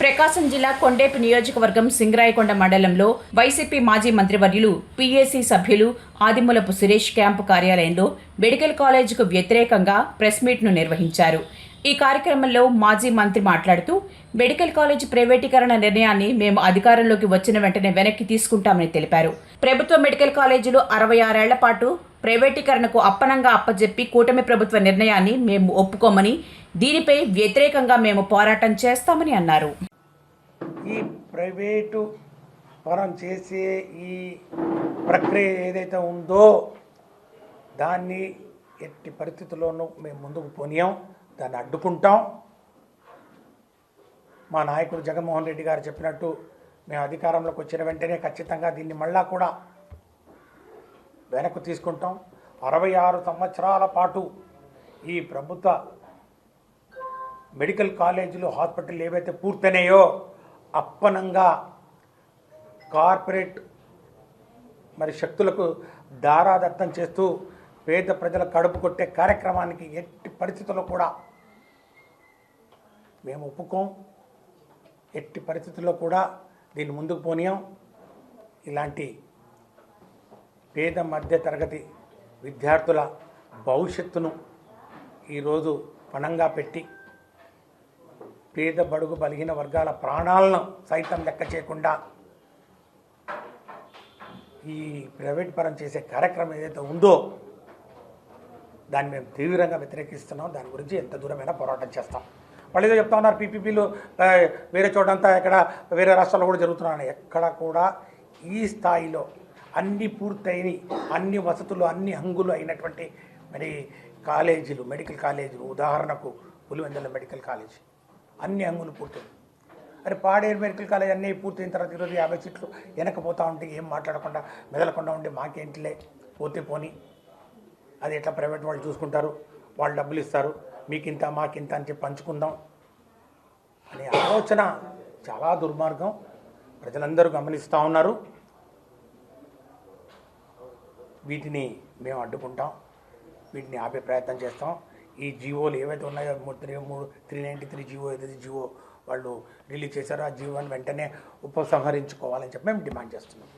ప్రకాశం జిల్లా కొండేపు నియోజకవర్గం సింగరాయకొండ మండలంలో వైసీపీ మాజీ మంత్రివర్యులు పీఏసీ సభ్యులు ఆదిమూలపు సురేష్ క్యాంపు కార్యాలయంలో మెడికల్ కాలేజీకు వ్యతిరేకంగా ప్రెస్ మీట్ను నిర్వహించారు. ఈ కార్యక్రమంలో మాజీ మంత్రి మాట్లాడుతూ మెడికల్ కాలేజ్ ప్రైవేటీకరణ నిర్ణయాన్ని మేము అధికారంలోకి వచ్చిన వెంటనే వెనక్కి తీసుకుంటామని తెలిపారు. ప్రభుత్వ మెడికల్ కాలేజీలు అరవై ఆరేళ్ళ పాటు ప్రైవేటీకరణకు అప్పనంగా అప్పజెప్పి కూటమి ప్రభుత్వ నిర్ణయాన్ని మేము ఒప్పుకోమని దీనిపై వ్యతిరేకంగా మేము పోరాటం చేస్తామని అన్నారు. ఈ ప్రైవేటు మనం చేసే ఈ ప్రక్రియ ఏదైతే ఉందో దాన్ని ఎట్టి పరిస్థితుల్లోనూ మేము ముందుకు పోనీయం. దాన్ని అడ్డుకుంటాం. మా నాయకుడు జగన్మోహన్ రెడ్డి గారు చెప్పినట్టు మేము అధికారంలోకి వచ్చిన వెంటనే ఖచ్చితంగా దీన్ని మళ్ళా కూడా వెనక్కు తీసుకుంటాం. అరవై ఆరు సంవత్సరాల పాటు ఈ ప్రభుత్వ మెడికల్ కాలేజీలు హాస్పిటల్ ఏవైతే పూర్తయినాయో అప్పనంగా కార్పొరేట్ మరి శక్తులకు దారాదత్తం చేస్తూ పేద ప్రజల కడుపు కొట్టే కార్యక్రమానికి ఎట్టి పరిస్థితుల్లో కూడా మేము ఒప్పుకోం. ఎట్టి పరిస్థితుల్లో కూడా దీన్ని ముందుకు పోనీయం. ఇలాంటి పేద మధ్య తరగతి విద్యార్థుల భవిష్యత్తును ఈరోజు పణంగా పెట్టి పేద బడుగు బలిగిన వర్గాల ప్రాణాలను సైతం లెక్క చేయకుండా ఈ ప్రైవేట్ పరం చేసే కార్యక్రమం ఏదైతే ఉందో దాన్ని మేము తీవ్రంగా వ్యతిరేకిస్తున్నాం. దాని గురించి ఎంత దూరమైనా పోరాటం చేస్తాం. వాళ్ళు ఏదో చెప్తా ఉన్నారు పీపీపీలు వేరే చోటంతా ఎక్కడ వేరే రాష్ట్రాల్లో కూడా జరుగుతున్నాయి ఎక్కడ కూడా ఈ స్థాయిలో అన్ని పూర్తయిన అన్ని వసతులు అన్ని హంగులు అయినటువంటి మరి కాలేజీలు మెడికల్ కాలేజీలు ఉదాహరణకు పులివెందుల మెడికల్ కాలేజీ. అన్ని అంగులు పూర్తయి. అరే పాడేరు మెడికల్ కాలేజ్ అన్నీ పూర్తయిన తర్వాత ఈరోజు యాభై సీట్లు వెనకపోతూ ఉంటే ఏం మాట్లాడకుండా మెదలకుండా ఉంటే మాకేంటిలే? పోతే పోని. అది ఎట్లా ప్రైవేట్ వాళ్ళు చూసుకుంటారు? వాళ్ళు డబ్బులు ఇస్తారు. మీకింత మాకింత అని చెప్పి పంచుకుందాం. అనే ఆలోచన చాలా దుర్మార్గం. ప్రజలందరూ గమనిస్తూ ఉన్నారు. వీటిని మేము అడ్డుకుంటాం. వీటిని ఆపే ప్రయత్నం చేస్తాం. ఈ జియోలు ఏవైతే ఉన్నాయో మూడు త్రీ మూడు త్రీ నైంటీ త్రీ జివో ఏదైతే జివో వాళ్ళు రిలీజ్ చేశారో ఆ జీవోని వెంటనే ఉపసంహరించుకోవాలని చెప్పి మేము డిమాండ్ చేస్తున్నాం.